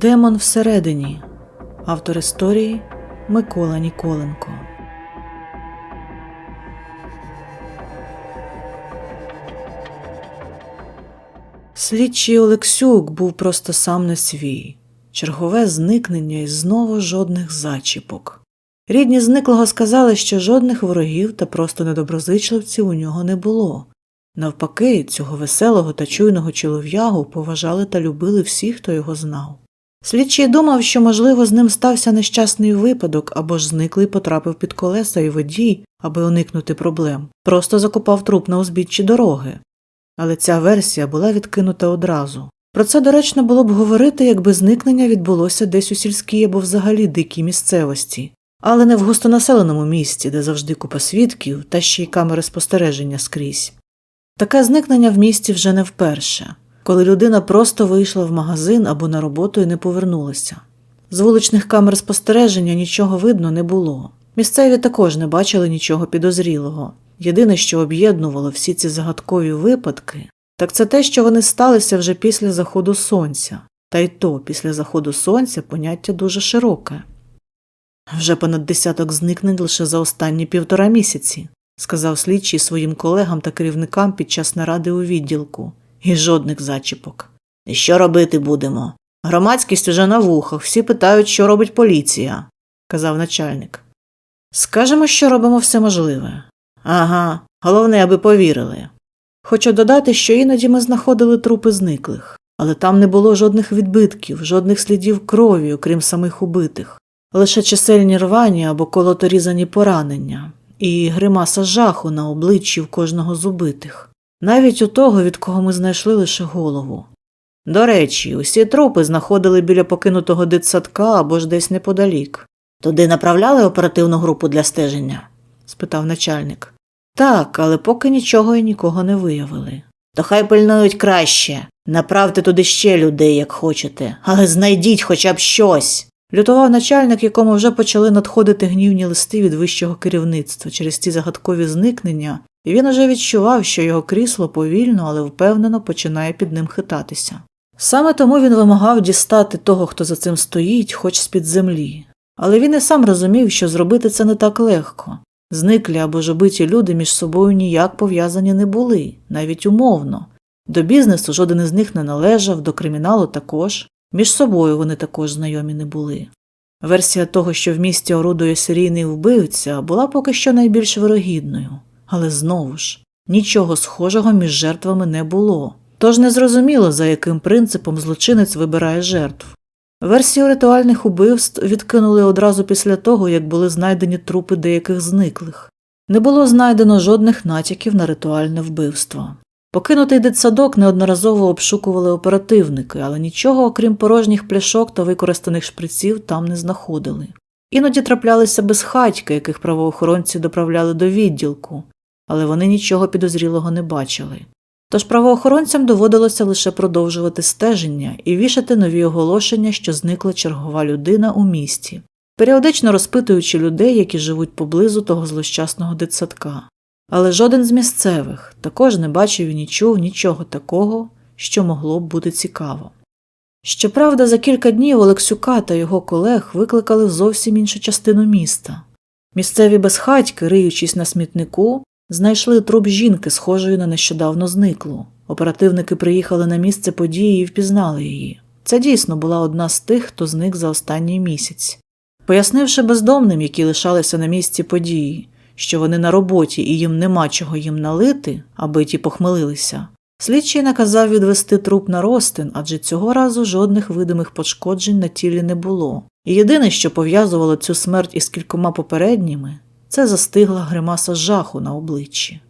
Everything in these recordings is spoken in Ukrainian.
Демон всередині. Автор історії Микола Ніколенко. Слідчий Олексюк був просто сам не свій. Чергове зникнення і знову жодних зачіпок. Рідні зниклого сказали, що жодних ворогів та просто недоброзичливців у нього не було. Навпаки, цього веселого та чуйного чолов'ягу поважали та любили всі, хто його знав. Слідчий думав, що, можливо, з ним стався нещасний випадок або ж зниклий потрапив під колеса і водій, аби уникнути проблем, просто закопав труп на узбіччі дороги. Але ця версія була відкинута одразу. Про це доречно було б говорити, якби зникнення відбулося десь у сільській або взагалі дикій місцевості, але не в густонаселеному місті, де завжди купа свідків та ще й камери спостереження скрізь. Таке зникнення в місті вже не вперше, коли людина просто вийшла в магазин або на роботу і не повернулася. З вуличних камер спостереження нічого видно не було. Місцеві також не бачили нічого підозрілого. Єдине, що об'єднувало всі ці загадкові випадки, так це те, що вони сталися вже після заходу сонця, та й то після заходу сонця поняття дуже широке. Вже понад десяток зникнень лише за останні півтора місяці, сказав слідчий своїм колегам та керівникам під час наради у відділку, і жодних зачіпок. І що робити будемо? Громадськість уже на вухах, всі питають, що робить поліція, казав начальник. Скажемо, що робимо все можливе. Ага, головне, аби повірили. Хочу додати, що іноді ми знаходили трупи зниклих, але там не було жодних відбитків, жодних слідів крові, окрім самих убитих, лише чисельні рвані або колоторізані поранення, і гримаса жаху на обличчі в кожного з убитих, навіть у того, від кого ми знайшли лише голову. До речі, усі трупи знаходили біля покинутого дитсадка або ж десь неподалік. Туди направляли оперативну групу для стеження? спитав начальник. Так, але поки нічого і нікого не виявили. То хай пильнують краще. Направте туди ще людей, як хочете, але знайдіть хоча б щось. Лютував начальник, якому вже почали надходити гнівні листи від вищого керівництва через ці загадкові зникнення, і він уже відчував, що його крісло повільно, але впевнено починає під ним хитатися. Саме тому він вимагав дістати того, хто за цим стоїть, хоч з-під землі. Але він і сам розумів, що зробити це не так легко. Зниклі або ж убиті люди між собою ніяк пов'язані не були, навіть умовно. До бізнесу жоден із них не належав, до криміналу також, між собою вони також знайомі не були. Версія того, що в місті орудує серійний вбивця, була поки що найбільш вирогідною, але знову ж нічого схожого між жертвами не було. Тож незрозуміло, за яким принципом злочинець вибирає жертв. Версію ритуальних убивств відкинули одразу після того, як були знайдені трупи деяких зниклих. Не було знайдено жодних натяків на ритуальне вбивство. Покинутий дитсадок неодноразово обшукували оперативники, але нічого, окрім порожніх пляшок та використаних шприців, там не знаходили. Іноді траплялися безхатьки, яких правоохоронці доправляли до відділку, але вони нічого підозрілого не бачили. Тож правоохоронцям доводилося лише продовжувати стеження і вішати нові оголошення, що зникла чергова людина у місті, періодично розпитуючи людей, які живуть поблизу того злощасного дитсадка. Але жоден з місцевих також не бачив і не чув нічого такого, що могло б бути цікаво. Щоправда, за кілька днів Олексюка та його колег викликали зовсім іншу частину міста. Місцеві безхатьки, риючись на смітнику, знайшли труп жінки, схожої на нещодавно зниклу. Оперативники приїхали на місце події і впізнали її. Це дійсно була одна з тих, хто зник за останній місяць. Пояснивши бездомним, які лишалися на місці події, що вони на роботі і їм нема чого їм налити, аби ті похмелилися, слідчий наказав відвести труп на розтин, адже цього разу жодних видимих пошкоджень на тілі не було. І єдине, що пов'язувало цю смерть із кількома попередніми, це застигла гримаса жаху на обличчі.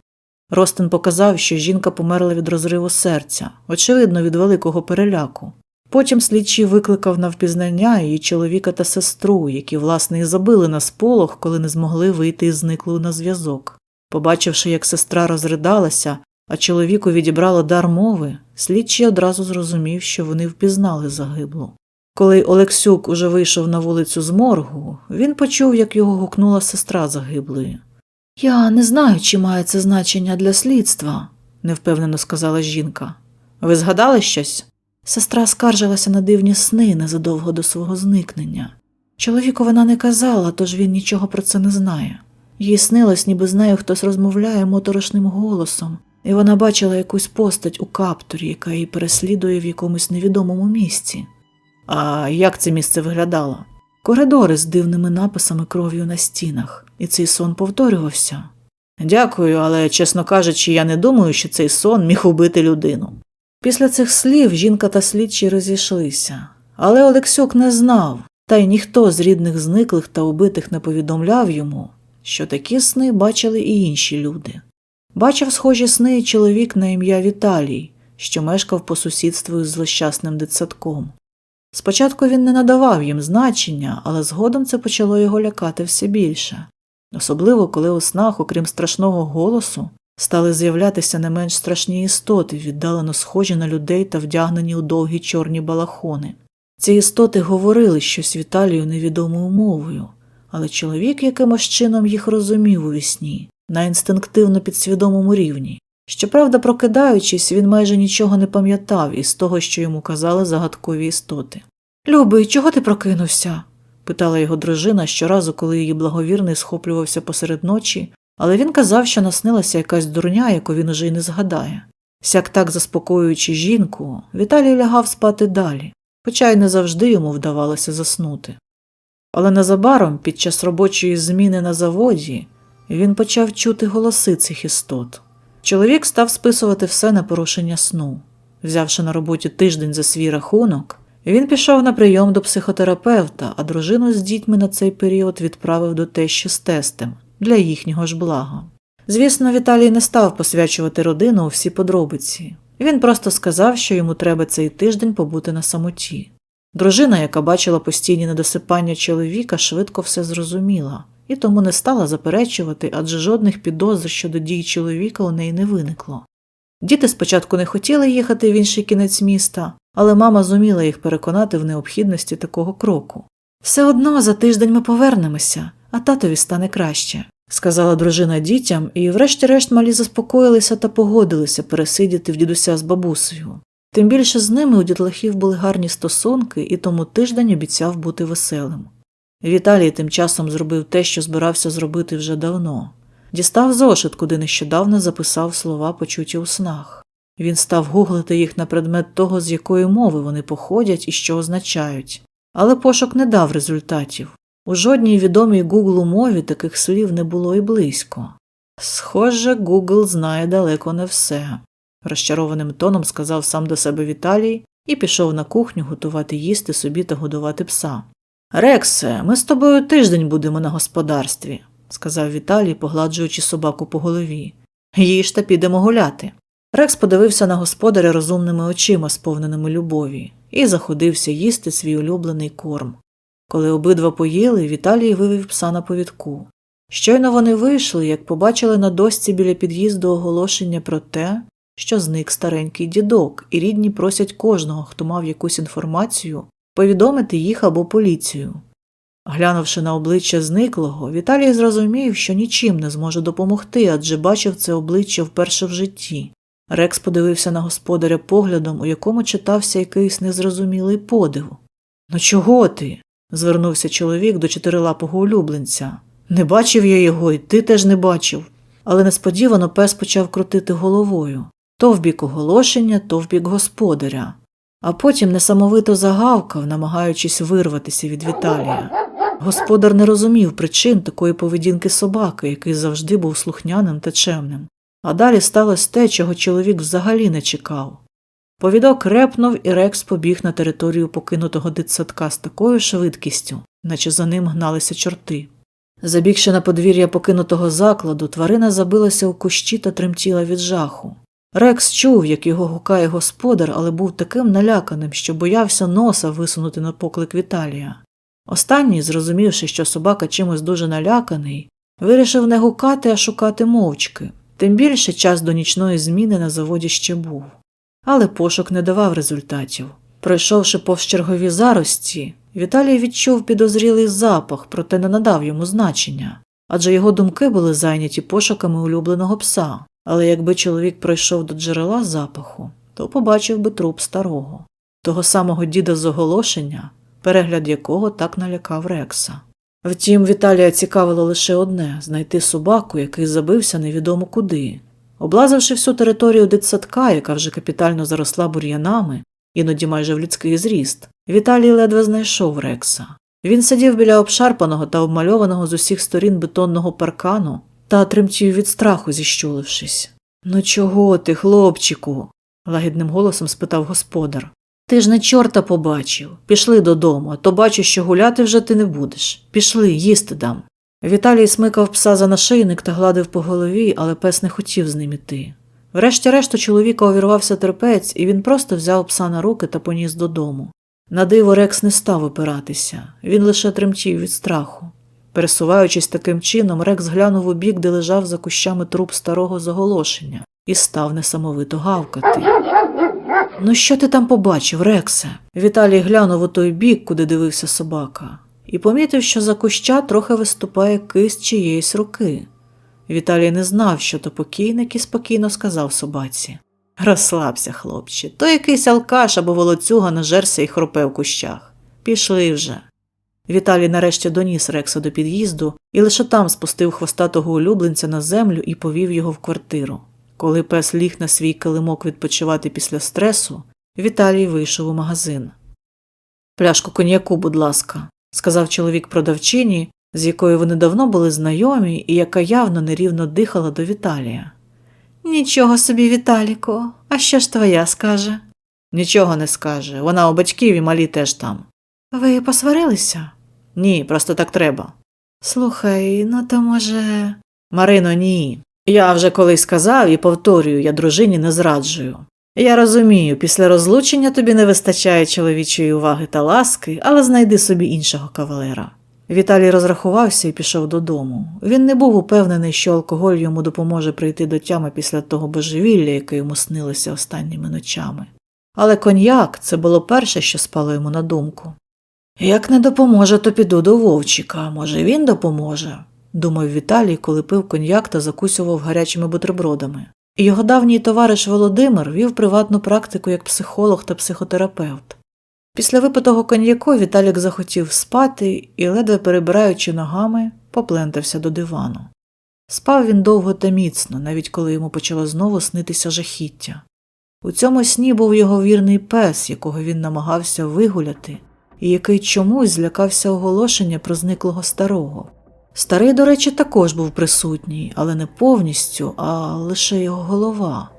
Ростин показав, що жінка померла від розриву серця, очевидно, від великого переляку. Потім слідчий викликав на впізнання її чоловіка та сестру, які, власне, і забили на сполох, коли не змогли вийти із зниклою на зв'язок. Побачивши, як сестра розридалася, а чоловіку відібрало дар мови, слідчий одразу зрозумів, що вони впізнали загиблу. Коли Олексюк уже вийшов на вулицю з моргу, він почув, як його гукнула сестра загиблої. Я не знаю, чи має це значення для слідства, невпевнено сказала жінка. Ви згадали щось? Сестра скаржилася на дивні сни незадовго до свого зникнення. Чоловіку вона не казала, тож він нічого про це не знає. Їй снилось, ніби з нею хтось розмовляє моторошним голосом, і вона бачила якусь постать у каптурі, яка її переслідує в якомусь невідомому місці. А як це місце виглядало? Коридори з дивними написами кров'ю на стінах, і цей сон повторювався. Дякую, але, чесно кажучи, я не думаю, що цей сон міг убити людину. Після цих слів жінка та слідчі розійшлися, але Олексюк не знав, та й ніхто з рідних зниклих та убитих не повідомляв йому, що такі сни бачили і інші люди. Бачив схожі сни чоловік на ім'я Віталій, що мешкав по сусідству із злощасним дитсадком. Спочатку він не надавав їм значення, але згодом це почало його лякати все більше, особливо коли у снах, окрім страшного голосу, стали з'являтися не менш страшні істоти, віддалено схожі на людей та вдягнені у довгі чорні балахони. Ці істоти говорили щось Віталію невідомою мовою, але чоловік якимось чином їх розумів у вісні, на інстинктивно підсвідомому рівні. Щоправда, прокидаючись, він майже нічого не пам'ятав із того, що йому казали загадкові істоти. Любий, чого ти прокинувся? питала його дружина щоразу, коли її благовірний схоплювався посеред ночі, але він казав, що наснилася якась дурня, яку він уже й не згадає. Сяк так заспокоюючи жінку, Віталій лягав спати далі, хоча й не завжди йому вдавалося заснути. Але незабаром, під час робочої зміни на заводі, він почав чути голоси цих істот. Чоловік став списувати все на порушення сну. Взявши на роботі тиждень за свій рахунок, він пішов на прийом до психотерапевта, а дружину з дітьми на цей період відправив до тещі з тестем для їхнього ж блага. Звісно, Віталій не став посвячувати родину у всі подробиці. Він просто сказав, що йому треба цей тиждень побути на самоті. Дружина, яка бачила постійні недосипання чоловіка, швидко все зрозуміла і тому не стала заперечувати, адже жодних підозр щодо дій чоловіка у неї не виникло. Діти спочатку не хотіли їхати в інший кінець міста, але мама зуміла їх переконати в необхідності такого кроку. Все одно за тиждень ми повернемося, а татові стане краще, сказала дружина дітям, і врешті-решт малі заспокоїлися та погодилися пересидіти в дідуся з бабусею. Тим більше з ними у дітлахів були гарні стосунки, і тому тиждень обіцяв бути веселим. Віталій тим часом зробив те, що збирався зробити вже давно. Дістав зошит, куди нещодавно записав слова, почуті у снах. Він став гуглити їх на предмет того, з якої мови вони походять і що означають. Але пошук не дав результатів. У жодній відомій Гуглу мові таких слів не було і близько. Схоже, Гугл знає далеко не все, розчарованим тоном сказав сам до себе Віталій і пішов на кухню готувати їсти собі та годувати пса. Рексе, ми з тобою тиждень будемо на господарстві, сказав Віталій, погладжуючи собаку по голові. Їж та підемо гуляти. Рекс подивився на господаря розумними очима, сповненими любові, і заходився їсти свій улюблений корм. Коли обидва поїли, Віталій вивів пса на повідку. Щойно вони вийшли, як побачили на дошці біля під'їзду оголошення про те, що зник старенький дідок, і рідні просять кожного, хто мав якусь інформацію, повідомити їх або поліцію. Глянувши на обличчя зниклого, Віталій зрозумів, що нічим не зможе допомогти, адже бачив це обличчя вперше в житті. Рекс подивився на господаря поглядом, у якому читався якийсь незрозумілий подив. Ну чого ти? звернувся чоловік до чотирилапого улюбленця. Не бачив я його, і ти теж не бачив. Але несподівано пес почав крутити головою то в бік оголошення, то в бік господаря, а потім несамовито загавкав, намагаючись вирватися від Віталія. Господар не розумів причин такої поведінки собаки, який завжди був слухняним та чемним. А далі сталося те, чого чоловік взагалі не чекав. Повідок репнув і Рекс побіг на територію покинутого дитсадка з такою швидкістю, наче за ним гналися чорти. Забігши на подвір'я покинутого закладу, тварина забилася у кущі та тремтіла від жаху. Рекс чув, як його гукає господар, але був таким наляканим, що боявся носа висунути на поклик Віталія. Останній, зрозумівши, що собака чимось дуже наляканий, вирішив не гукати, а шукати мовчки. Тим більше час до нічної зміни на заводі ще був. Але пошук не давав результатів. Пройшовши повз чергові зарості, Віталій відчув підозрілий запах, проте не надав йому значення, адже його думки були зайняті пошуками улюбленого пса. Але якби чоловік пройшов до джерела запаху, то побачив би труп старого, того самого діда з оголошення, перегляд якого так налякав Рекса. Втім, Віталія цікавило лише одне знайти собаку, який забився невідомо куди. Облазивши всю територію дитсадка, яка вже капітально заросла бур'янами, іноді майже в людський зріст, Віталій ледве знайшов Рекса. Він сидів біля обшарпаного та обмальованого з усіх сторін бетонного паркану та тремтів від страху, зіщулившись. Ну чого ти, хлопчику? лагідним голосом спитав господар. Ти ж не чорта побачив. Пішли додому, а то бачу, що гуляти вже ти не будеш. Пішли, їсти дам. Віталій смикав пса за нашийник та гладив по голові, але пес не хотів з ним іти. Врешті-решт у чоловіка увірвався терпець, і він просто взяв пса на руки та поніс додому. На диво Рекс не став опиратися, він лише тремтів від страху. Пересуваючись таким чином, Рекс глянув у бік, де лежав за кущами труп старого заголошення, і став несамовито гавкати. Ну, що ти там побачив, Рексе? Віталій глянув у той бік, куди дивився собака, і помітив, що за куща трохи виступає кисть чиєїсь руки. Віталій не знав, що то покійник, і спокійно сказав собаці. Розслабся, хлопче, то якийсь алкаш або волоцюга нажерся і хропе в кущах. Пішли вже. Віталій нарешті доніс Рекса до під'їзду і лише там спустив хвостатого улюбленця на землю і повів його в квартиру. Коли пес ліг на свій килимок відпочивати після стресу, Віталій вийшов у магазин. Пляшку коньяку, будь ласка, сказав чоловік продавчині, з якою вони давно були знайомі і яка явно нерівно дихала до Віталія. Нічого собі, Віталіку, а що ж твоя скаже? Нічого не скаже. Вона у батьків і малі теж там. Ви посварилися? Ні, просто так треба. Слухай, ну то може. Марино, ні. Я вже колись сказав і повторюю, я дружині не зраджую. Я розумію, після розлучення тобі не вистачає чоловічої уваги та ласки, але знайди собі іншого кавалера. Віталій розрахувався і пішов додому. Він не був упевнений, що алкоголь йому допоможе прийти до тями після того божевілля, яке йому снилося останніми ночами. Але коньяк це було перше, що спало йому на думку. Як не допоможе, то піду до Вовчика, може, він допоможе, думав Віталій, коли пив коньяк та закусював гарячими бутербродами. Його давній товариш Володимир вів приватну практику як психолог та психотерапевт. Після випитого коньяку Віталік захотів спати і, ледве перебираючи ногами, поплентався до дивану. Спав він довго та міцно, навіть коли йому почало знову снитися жахіття. У цьому сні був його вірний пес, якого він намагався вигуляти, і який чомусь злякався оголошення про зниклого старого. Старий, до речі, також був присутній, але не повністю, а лише його голова.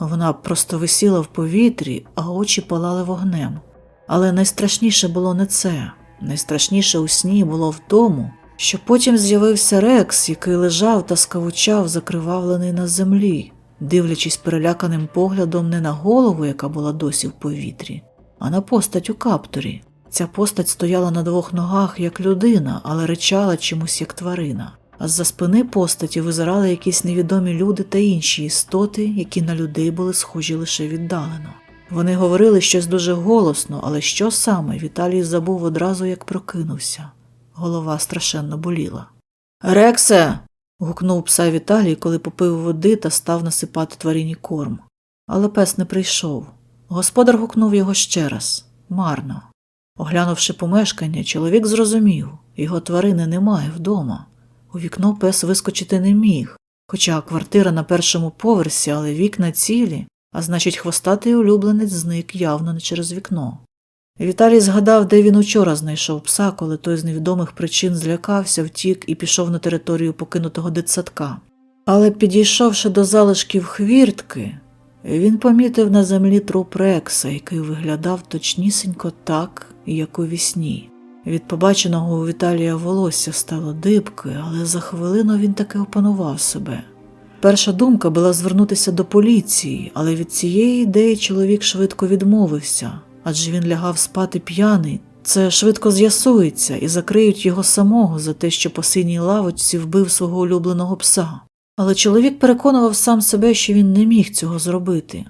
Вона просто висіла в повітрі, а очі палали вогнем. Але найстрашніше було не це. Найстрашніше у сні було в тому, що потім з'явився Рекс, який лежав та скавучав, закривавлений на землі, дивлячись переляканим поглядом не на голову, яка була досі в повітрі, а на постать у капторі. Ця постать стояла на двох ногах, як людина, але речала чомусь як тварина. А з-за спини постаті визирали якісь невідомі люди та інші істоти, які на людей були схожі лише віддалено. Вони говорили щось дуже голосно, але що саме Віталій забув одразу, як прокинувся. Голова страшенно боліла. Рексе. гукнув пса Віталій, коли попив води та став насипати тварині корм. Але пес не прийшов. Господар гукнув його ще раз марно. Оглянувши помешкання, чоловік зрозумів його тварини немає вдома. У вікно пес вискочити не міг, хоча квартира на першому поверсі, але вікна цілі, а значить, хвостатий улюбленець зник явно не через вікно. Віталій згадав, де він учора знайшов пса, коли той з невідомих причин злякався, втік і пішов на територію покинутого дитсадка. Але підійшовши до залишків хвіртки, він помітив на землі труп Рекса, який виглядав точнісінько так, як у вісні. Від побаченого у Віталія волосся стало дибки, але за хвилину він таки опанував себе. Перша думка була звернутися до поліції, але від цієї ідеї чоловік швидко відмовився, адже він лягав спати п'яний. Це швидко з'ясується і закриють його самого за те, що по синій лавочці вбив свого улюбленого пса. Але чоловік переконував сам себе, що він не міг цього зробити.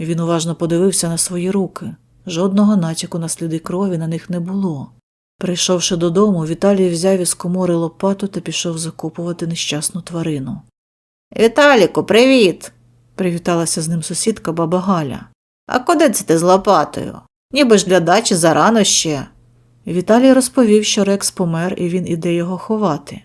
Він уважно подивився на свої руки. Жодного натяку на сліди крові на них не було. Прийшовши додому, Віталій взяв із комори лопату та пішов закопувати нещасну тварину. Віталіку, привіт. Привіталася з ним сусідка баба Галя. А куди це ти з лопатою? Ніби ж для дачі зарано ще. Віталій розповів, що Рекс помер і він іде його ховати,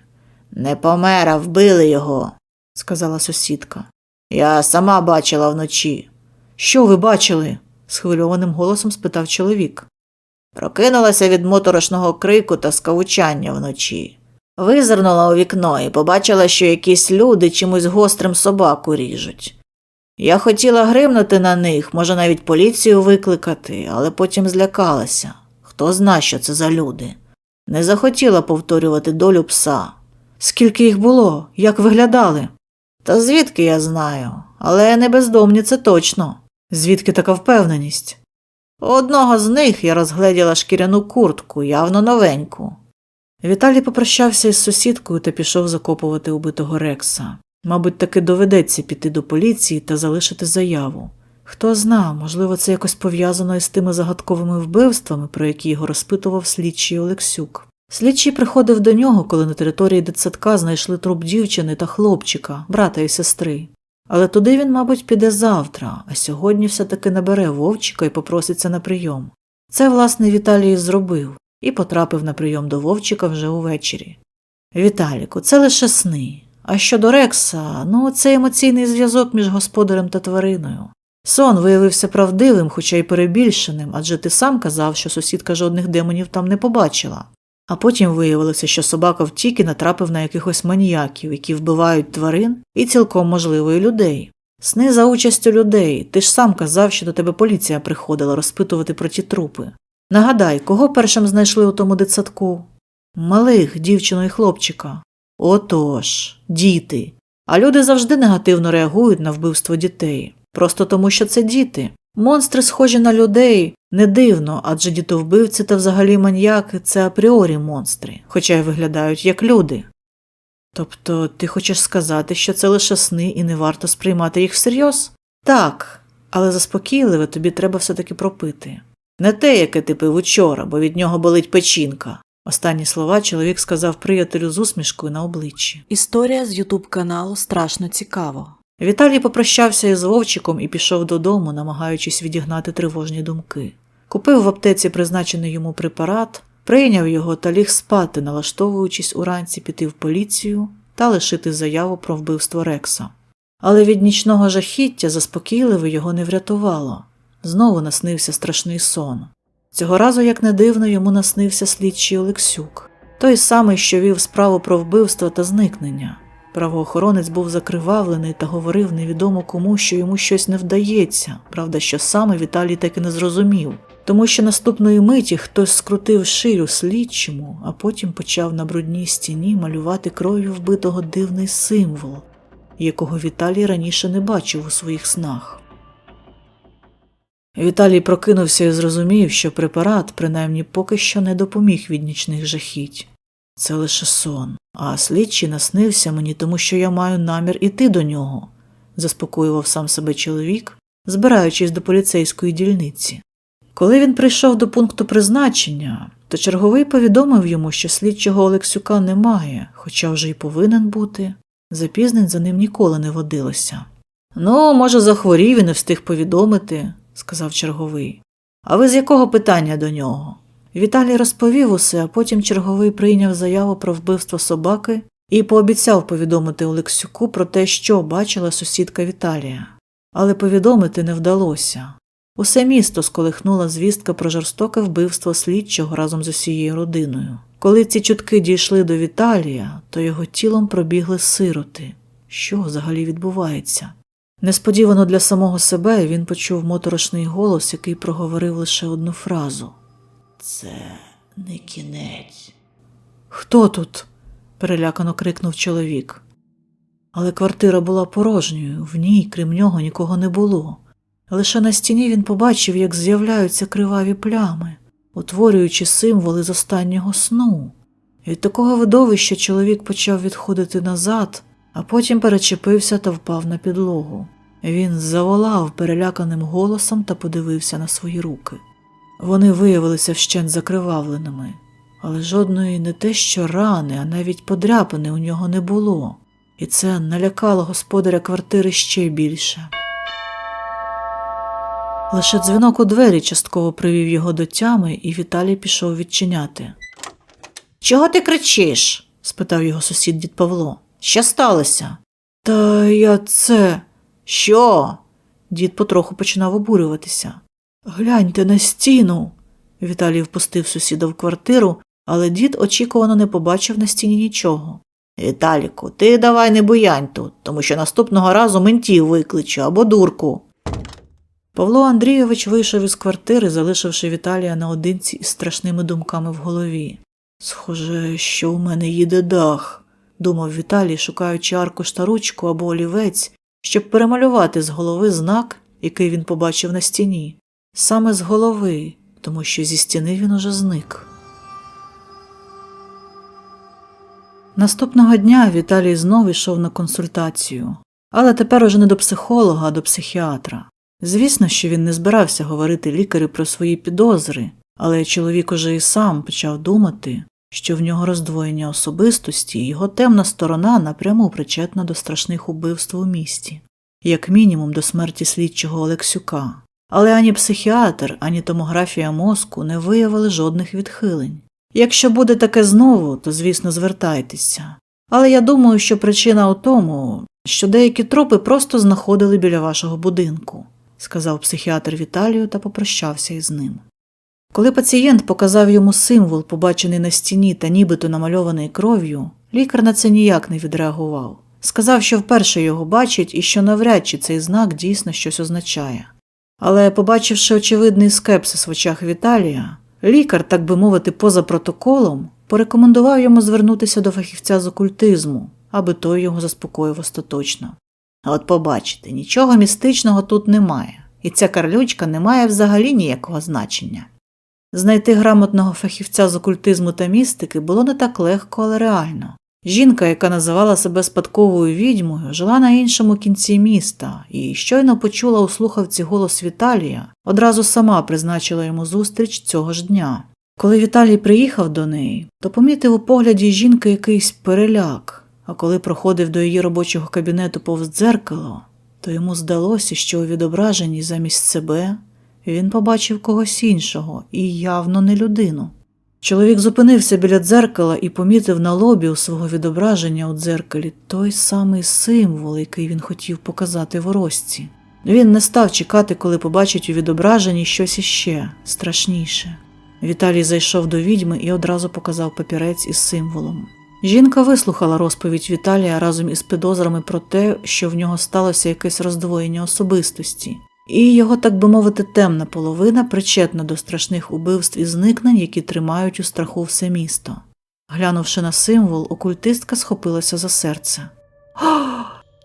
Не помер, а вбили його, сказала сусідка. Я сама бачила вночі. Що ви бачили? Схвильованим голосом спитав чоловік. Прокинулася від моторошного крику та скавучання вночі. Визирнула у вікно і побачила, що якісь люди чимось гострим собаку ріжуть. Я хотіла гримнути на них, може навіть поліцію викликати, але потім злякалася. Хто зна, що це за люди. Не захотіла повторювати долю пса. Скільки їх було? Як виглядали? Та звідки я знаю, але не бездомні це точно. Звідки така впевненість? Одного з них я розгледіла шкіряну куртку, явно новеньку. Віталій попрощався із сусідкою та пішов закопувати убитого Рекса. Мабуть, таки доведеться піти до поліції та залишити заяву. Хто зна, можливо, це якось пов'язано із тими загадковими вбивствами, про які його розпитував слідчий Олексюк. Слідчий приходив до нього, коли на території дитсадка знайшли труп дівчини та хлопчика, брата і сестри. Але туди він, мабуть, піде завтра, а сьогодні все-таки набере Вовчика і попроситься на прийом. Це, власне, Віталій зробив і потрапив на прийом до Вовчика вже увечері. Віталіку, це лише сни. А щодо Рекса, ну це емоційний зв'язок між господарем та твариною. Сон виявився правдивим, хоча й перебільшеним, адже ти сам казав, що сусідка жодних демонів там не побачила. А потім виявилося, що собака втік і натрапив на якихось маніяків, які вбивають тварин і цілком можливо і людей. Сни за участю людей. Ти ж сам казав, що до тебе поліція приходила розпитувати про ті трупи. Нагадай, кого першим знайшли у тому дитсадку? Малих, дівчину і хлопчика. Отож, діти. А люди завжди негативно реагують на вбивство дітей. Просто тому, що це діти. Монстри схожі на людей не дивно, адже дітовбивці та взагалі маньяки це апріорі монстри, хоча й виглядають як люди. Тобто ти хочеш сказати, що це лише сни і не варто сприймати їх всерйоз? Так, але заспокійливе тобі треба все таки пропити. Не те, яке ти пив учора, бо від нього болить печінка. Останні слова чоловік сказав приятелю з усмішкою на обличчі. Історія з ютуб каналу страшно цікаво. Віталій попрощався із Вовчиком і пішов додому, намагаючись відігнати тривожні думки. Купив в аптеці призначений йому препарат, прийняв його та ліг спати, налаштовуючись уранці піти в поліцію та лишити заяву про вбивство Рекса. Але від нічного жахіття заспокійливе його не врятувало. Знову наснився страшний сон. Цього разу, як не дивно, йому наснився слідчий Олексюк, той самий, що вів справу про вбивство та зникнення. Правоохоронець був закривавлений та говорив невідомо кому, що йому щось не вдається, правда, що саме Віталій так і не зрозумів, тому що наступної миті хтось скрутив шию слідчому, а потім почав на брудній стіні малювати кров'ю вбитого дивний символ, якого Віталій раніше не бачив у своїх снах. Віталій прокинувся і зрозумів, що препарат, принаймні, поки що не допоміг від нічних жахіть. Це лише сон, а слідчий наснився мені, тому що я маю намір іти до нього, заспокоював сам себе чоловік, збираючись до поліцейської дільниці. Коли він прийшов до пункту призначення, то черговий повідомив йому, що слідчого Олексюка немає, хоча вже й повинен бути. Запізнень за ним ніколи не водилося. Ну, може, захворів і не встиг повідомити, сказав черговий. А ви з якого питання до нього? Віталій розповів усе, а потім черговий прийняв заяву про вбивство собаки і пообіцяв повідомити Олексюку про те, що бачила сусідка Віталія. Але повідомити не вдалося. Усе місто сколихнула звістка про жорстоке вбивство слідчого разом з усією родиною. Коли ці чутки дійшли до Віталія, то його тілом пробігли сироти. Що взагалі відбувається? Несподівано для самого себе він почув моторошний голос, який проговорив лише одну фразу. Це не кінець. Хто тут? перелякано крикнув чоловік. Але квартира була порожньою, в ній, крім нього, нікого не було. Лише на стіні він побачив, як з'являються криваві плями, утворюючи символи з останнього сну. Від такого видовища чоловік почав відходити назад, а потім перечепився та впав на підлогу. Він заволав переляканим голосом та подивився на свої руки. Вони виявилися вщент закривавленими, але жодної не те, що рани, а навіть подряпини у нього не було, і це налякало господаря квартири ще більше. Лише дзвінок у двері частково привів його до тями, і Віталій пішов відчиняти. Чого ти кричиш? спитав його сусід дід Павло. Що сталося? Та я це. Що? Дід потроху починав обурюватися. Гляньте на стіну. Віталій впустив сусіда в квартиру, але дід очікувано не побачив на стіні нічого. Віталіку, ти давай не буянь тут, тому що наступного разу ментів викличу або дурку. Павло Андрійович вийшов із квартири, залишивши Віталія наодинці із страшними думками в голові. Схоже, що у мене їде дах, думав Віталій, шукаючи аркуш та ручку або олівець, щоб перемалювати з голови знак, який він побачив на стіні. Саме з голови, тому що зі стіни він уже зник. Наступного дня Віталій знов йшов на консультацію, але тепер уже не до психолога, а до психіатра. Звісно, що він не збирався говорити лікарю про свої підозри, але чоловік уже і сам почав думати, що в нього роздвоєння особистості його темна сторона напряму причетна до страшних убивств у місті, як мінімум до смерті слідчого Олексюка. Але ані психіатр, ані томографія мозку не виявили жодних відхилень. Якщо буде таке знову, то звісно звертайтеся. Але я думаю, що причина у тому, що деякі тропи просто знаходили біля вашого будинку, сказав психіатр Віталію та попрощався із ним. Коли пацієнт показав йому символ, побачений на стіні та нібито намальований кров'ю, лікар на це ніяк не відреагував. Сказав, що вперше його бачить і що навряд чи цей знак дійсно щось означає. Але, побачивши очевидний скепсис в очах Віталія, лікар, так би мовити, поза протоколом, порекомендував йому звернутися до фахівця з окультизму, аби той його заспокоїв остаточно. А От побачите, нічого містичного тут немає, і ця карлючка не має взагалі ніякого значення. Знайти грамотного фахівця з окультизму та містики було не так легко, але реально. Жінка, яка називала себе спадковою відьмою, жила на іншому кінці міста і щойно почула у слухавці голос Віталія, одразу сама призначила йому зустріч цього ж дня. Коли Віталій приїхав до неї, то помітив у погляді жінки якийсь переляк, а коли проходив до її робочого кабінету повз дзеркало, то йому здалося, що у відображенні замість себе він побачив когось іншого і явно не людину. Чоловік зупинився біля дзеркала і помітив на лобі у свого відображення у дзеркалі той самий символ, який він хотів показати ворожці. Він не став чекати, коли побачить у відображенні щось іще страшніше. Віталій зайшов до відьми і одразу показав папірець із символом. Жінка вислухала розповідь Віталія разом із підозрами про те, що в нього сталося якесь роздвоєння особистості, і його, так би мовити, темна половина причетна до страшних убивств і зникнень, які тримають у страху все місто. Глянувши на символ, окультистка схопилася за серце.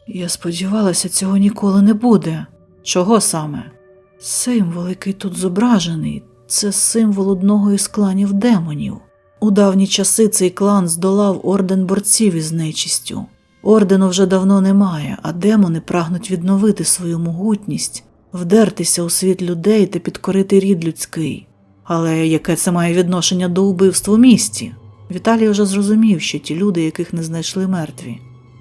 Я сподівалася, цього ніколи не буде. Чого саме? Символ, який тут зображений, це символ одного із кланів демонів. У давні часи цей клан здолав орден борців із нечистю. Ордену вже давно немає, а демони прагнуть відновити свою могутність, вдертися у світ людей та підкорити рід людський. Але яке це має відношення до убивств у місті? Віталій вже зрозумів, що ті люди, яких не знайшли мертві.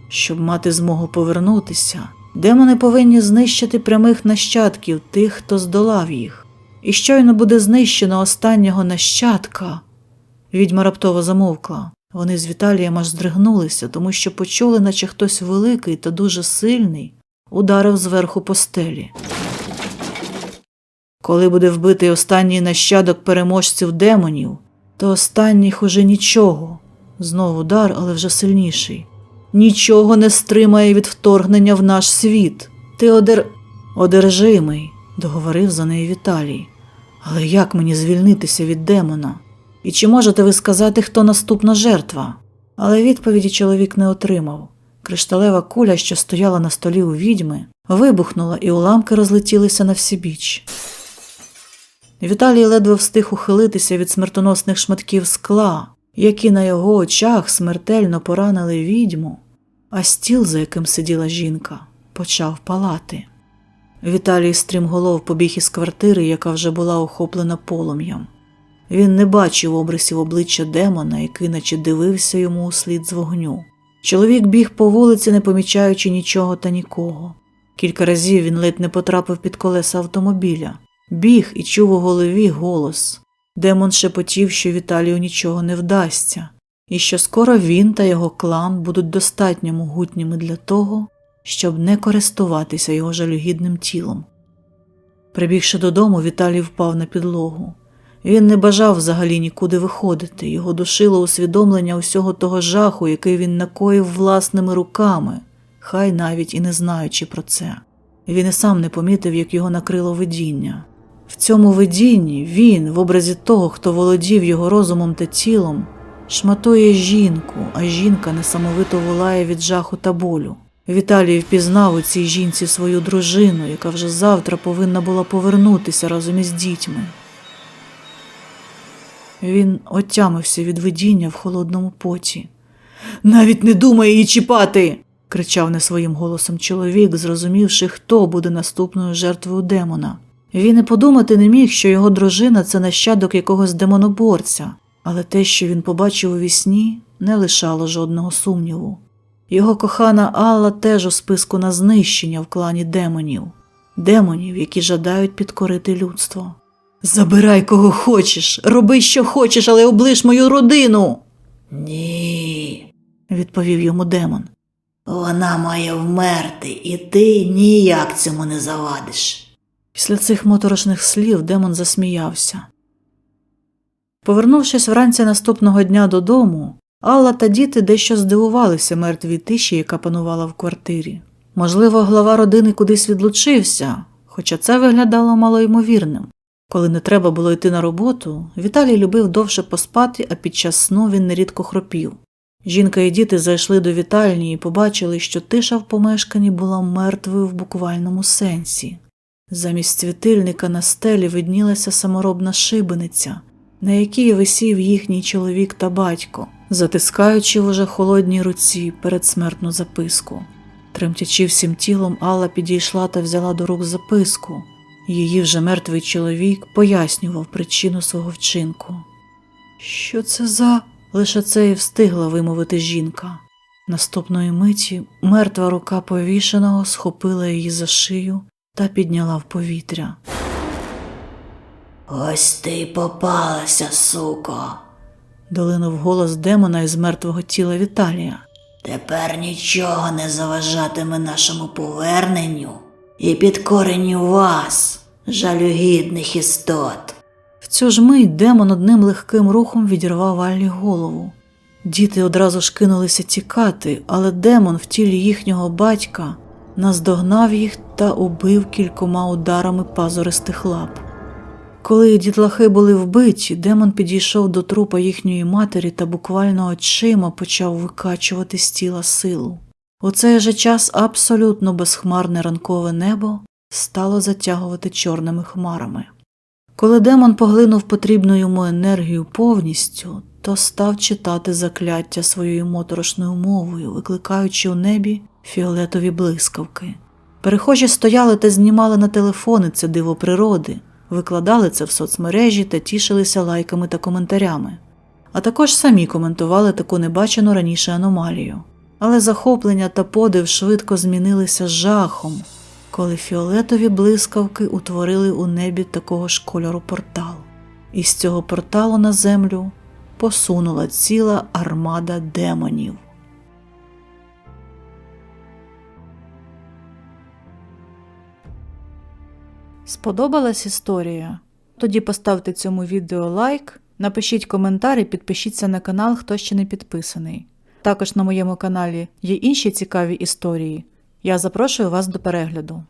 Щоб мати змогу повернутися, демони повинні знищити прямих нащадків тих, хто здолав їх. І щойно буде знищено останнього нащадка. Відьма раптово замовкла. Вони з Віталієм аж здригнулися, тому що почули, наче хтось великий та дуже сильний ударив зверху по стелі. Коли буде вбитий останній нащадок переможців демонів, то останніх уже нічого. Знову удар, але вже сильніший. Нічого не стримає від вторгнення в наш світ. Ти одер... одержимий, договорив за нею Віталій. Але як мені звільнитися від демона? І чи можете ви сказати, хто наступна жертва? Але відповіді чоловік не отримав. Кришталева куля, що стояла на столі у відьми, вибухнула, і уламки розлетілися на всібіч. Віталій ледве встиг ухилитися від смертоносних шматків скла, які на його очах смертельно поранили відьму, а стіл, за яким сиділа жінка, почав палати. Віталій стрімголов побіг із квартири, яка вже була охоплена полум'ям. Він не бачив обрисів обличчя демона, який наче дивився йому у слід з вогню. Чоловік біг по вулиці, не помічаючи нічого та нікого. Кілька разів він ледь не потрапив під колеса автомобіля, біг і чув у голові голос. Демон шепотів, що Віталію нічого не вдасться, і що скоро він та його клан будуть достатньо могутніми для того, щоб не користуватися його жалюгідним тілом. Прибігши додому, Віталій впав на підлогу. Він не бажав взагалі нікуди виходити, його душило усвідомлення усього того жаху, який він накоїв власними руками, хай навіть і не знаючи про це. Він і сам не помітив, як його накрило видіння. В цьому видінні він, в образі того, хто володів його розумом та тілом, шматує жінку, а жінка несамовито волає від жаху та болю. Віталій впізнав у цій жінці свою дружину, яка вже завтра повинна була повернутися разом із дітьми. Він отямився від видіння в холодному поті. Навіть не думай її чіпати. кричав не своїм голосом чоловік, зрозумівши, хто буде наступною жертвою демона. Він і подумати не міг, що його дружина це нащадок якогось демоноборця, але те, що він побачив у вісні, не лишало жодного сумніву. Його кохана Алла теж у списку на знищення в клані демонів, демонів, які жадають підкорити людство. Забирай кого хочеш, роби, що хочеш, але облиш мою родину. Ні, відповів йому демон. вона має вмерти, і ти ніяк цьому не завадиш. Після цих моторошних слів демон засміявся. Повернувшись вранці наступного дня додому, Алла та діти дещо здивувалися мертвій тиші, яка панувала в квартирі. Можливо, глава родини кудись відлучився, хоча це виглядало малоймовірним. Коли не треба було йти на роботу, Віталій любив довше поспати, а під час сну він нерідко хропів. Жінка і діти зайшли до вітальні і побачили, що тиша в помешканні була мертвою в буквальному сенсі. Замість світильника на стелі виднілася саморобна шибениця, на якій висів їхній чоловік та батько, затискаючи в уже холодній руці передсмертну записку. Тремтячи всім тілом, Алла підійшла та взяла до рук записку. Її вже мертвий чоловік пояснював причину свого вчинку. Що це за. лише це і встигла вимовити жінка. Наступної миті мертва рука повішеного схопила її за шию та підняла в повітря. Ось ти й попалася, суко. Долинув голос демона із мертвого тіла Віталія. Тепер нічого не заважатиме нашому поверненню і підкоренню вас, жалюгідних істот. В цю ж мить демон одним легким рухом відірвав Аллі голову. Діти одразу ж кинулися тікати, але демон в тілі їхнього батька наздогнав їх та убив кількома ударами пазуристих лап. Коли дітлахи були вбиті, демон підійшов до трупа їхньої матері та буквально очима почав викачувати з тіла силу. У цей же час абсолютно безхмарне ранкове небо стало затягувати чорними хмарами. Коли демон поглинув потрібну йому енергію повністю, то став читати закляття своєю моторошною мовою, викликаючи у небі фіолетові блискавки. Перехожі стояли та знімали на телефони це диво природи, викладали це в соцмережі та тішилися лайками та коментарями, а також самі коментували таку небачену раніше аномалію. Але захоплення та подив швидко змінилися жахом, коли фіолетові блискавки утворили у небі такого ж кольору портал. І з цього порталу на землю посунула ціла армада демонів. Сподобалась історія? Тоді поставте цьому відео лайк, напишіть коментар і підпишіться на канал, хто ще не підписаний. Також на моєму каналі є інші цікаві історії. Я запрошую вас до перегляду.